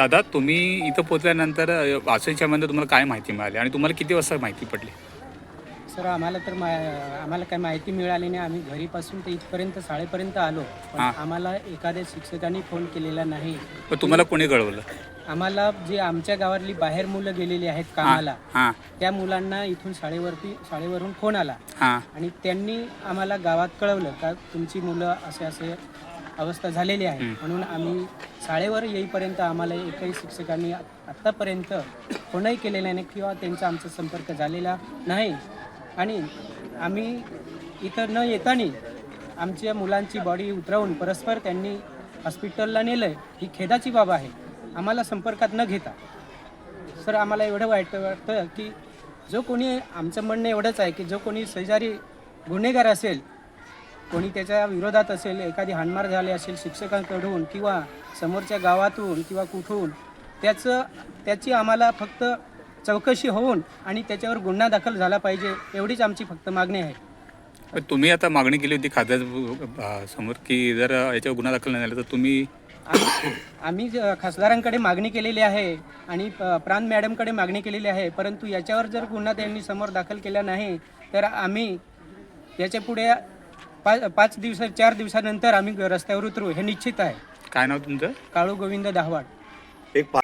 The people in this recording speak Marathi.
दादा तुम्ही इथं पोहोचल्यानंतर अ, वासळीच्या मध्ये तुम्हाला काय माहिती मिळाली? आणि तुम्हाला किती वाजता माहिती पडली? सर आम्हाला तर मा आम्हाला काही माहिती मिळाली नाही. आम्ही घरीपासून ते इथपर्यंत शाळेपर्यंत आलो. पण हां. आम्हाला एखाद्या शिक्षकांनी फोन केलेला नाही. मग तुम्हाला कोणी कळवलं? आम्हाला जे आमच्या गावातली बाहेर मुलं गेलेली आहेत कामाला हां. त्या मुलांना इथून शाळेवरती शाळेवरून फोन आला. हां. आणि त्यांनी आम्हाला गावात कळवलं का तुमची मुलं असे असे अवस्था झालेली आहे. म्हणून आम्ही शाळेवर येईपर्यंत आम्हाला एकही शिक्षकांनी आत्तापर्यंत फोनही केलेला नाही किंवा त्यांचा आमचा संपर्क झालेला नाही. आणि आम्ही इथं न येताना आमच्या मुलांची बॉडी उतरवून परस्पर त्यांनी हॉस्पिटलला नेलं ही खेदाची बाब आहे. आम्हाला संपर्कात न घेता. सर आम्हाला एवढं वाईट वाटतं की जो कोणी आमचं म्हणणं एवढंच आहे की जो कोणी शेजारी गुन्हेगार असेल कोणी त्याच्या विरोधात असेल एखादी हाणमार झाली असेल शिक्षकांकडून किंवा समोरच्या गावातून किंवा कुठून त्याचं त्याची आम्हाला फक्त चौकशी होऊन आणि त्याच्यावर गुन्हा दाखल झाला पाहिजे एवढीच आमची फक्त मागणी आहे. तुम्ही आता मागणी केली होती अ, समोर की जर याच्यावर गुन्हा दाखल नाही झाला तर तुम्ही आम्ही- खासदारांकडे मागणी केलेली आहे आणि प्रांत मॅडमकडे मागणी केलेली आहे. परंतु याच्यावर जर गुन्हा त्यांनी समोर दाखल केला नाही तर आम्ही याच्यापुढे पाच पाच दिवसा चार दिवसानंतर आम्ही रस्त्यावर उतरू हे निश्चित आहे. काय नाव तुमचं? काळू गोविंद दहवाड. एक पा